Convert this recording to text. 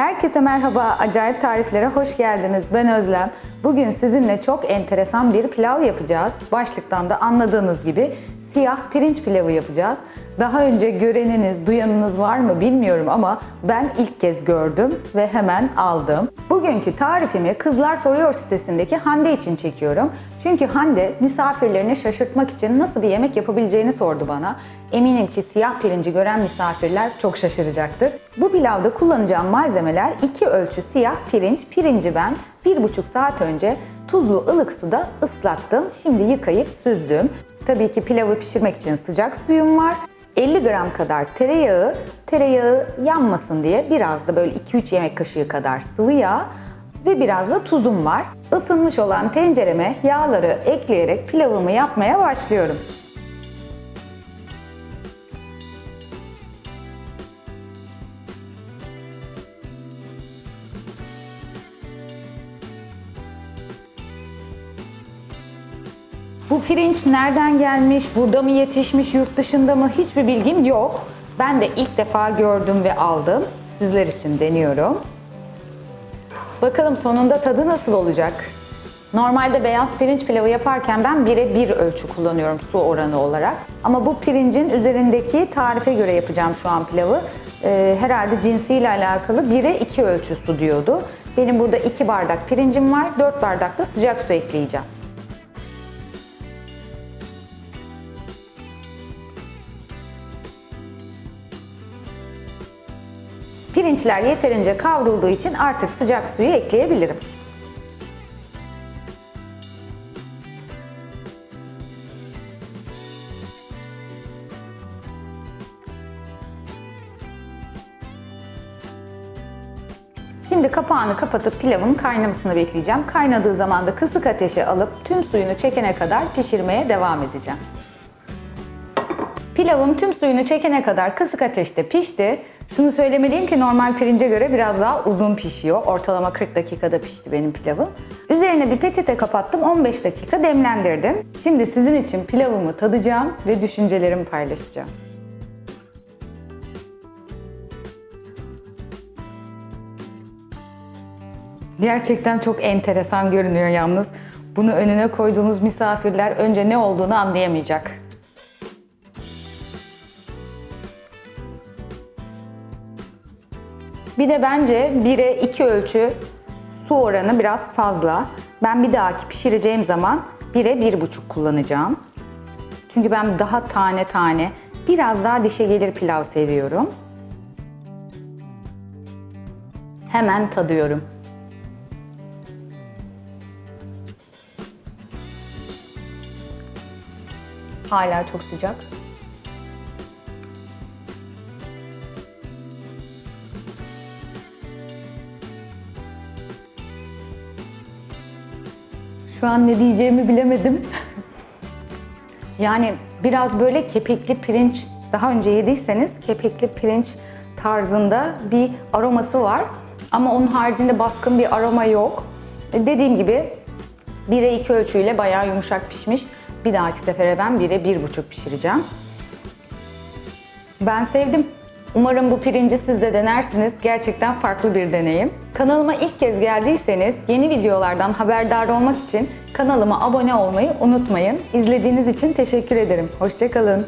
Herkese merhaba, Acayip Tariflere hoş geldiniz. Ben Özlem. Bugün sizinle çok enteresan bir pilav yapacağız. Başlıktan da anladığınız gibi siyah pirinç pilavı yapacağız. Daha önce göreniniz, duyanınız var mı bilmiyorum ama ben ilk kez gördüm ve hemen aldım. Bugünkü tarifimi Kızlar Soruyor sitesindeki Hande için çekiyorum. Çünkü Hande misafirlerini şaşırtmak için nasıl bir yemek yapabileceğini sordu bana. Eminim ki siyah pirinci gören misafirler çok şaşıracaktır. Bu pilavda kullanacağım malzemeler 2 ölçü siyah pirinç. Pirinci ben 1,5 saat önce tuzlu ılık suda ıslattım. Şimdi yıkayıp süzdüm. Tabii ki pilavı pişirmek için sıcak suyum var. 50 gram kadar tereyağı, tereyağı yanmasın diye biraz da böyle 2-3 yemek kaşığı kadar sıvı yağ ve biraz da tuzum var. Isınmış olan tencereme yağları ekleyerek pilavımı yapmaya başlıyorum. Bu pirinç nereden gelmiş, burada mı yetişmiş, yurt dışında mı hiçbir bilgim yok. Ben de ilk defa gördüm ve aldım. Sizler için deniyorum. Bakalım sonunda tadı nasıl olacak? Normalde beyaz pirinç pilavı yaparken ben 1'e 1 ölçü kullanıyorum su oranı olarak. Ama bu pirincin üzerindeki tarife göre yapacağım şu an pilavı. Ee, herhalde cinsiyle alakalı 1'e 2 ölçü su diyordu. Benim burada 2 bardak pirincim var, 4 bardak da sıcak su ekleyeceğim. Pirinçler yeterince kavrulduğu için artık sıcak suyu ekleyebilirim. Şimdi kapağını kapatıp pilavın kaynamasını bekleyeceğim. Kaynadığı zaman da kısık ateşe alıp tüm suyunu çekene kadar pişirmeye devam edeceğim. Pilavım tüm suyunu çekene kadar kısık ateşte pişti. Şunu söylemeliyim ki normal pirince göre biraz daha uzun pişiyor. Ortalama 40 dakikada pişti benim pilavım. Üzerine bir peçete kapattım, 15 dakika demlendirdim. Şimdi sizin için pilavımı tadacağım ve düşüncelerimi paylaşacağım. Gerçekten çok enteresan görünüyor yalnız. Bunu önüne koyduğunuz misafirler önce ne olduğunu anlayamayacak. Bir de bence 1'e 2 ölçü su oranı biraz fazla. Ben bir dahaki pişireceğim zaman 1'e 1,5 kullanacağım. Çünkü ben daha tane tane, biraz daha dişe gelir pilav seviyorum. Hemen tadıyorum. Hala çok sıcak. Şu an ne diyeceğimi bilemedim. yani biraz böyle kepekli pirinç, daha önce yediyseniz kepekli pirinç tarzında bir aroması var. Ama onun haricinde baskın bir aroma yok. E, Dediğim gibi 1'e 2 ölçüyle bayağı yumuşak pişmiş. Bir dahaki sefere ben 1'e 1,5 pişireceğim. Ben sevdim. Umarım bu pirinci siz de denersiniz. Gerçekten farklı bir deneyim. Kanalıma ilk kez geldiyseniz yeni videolardan haberdar olmak için kanalıma abone olmayı unutmayın. İzlediğiniz için teşekkür ederim. Hoşçakalın.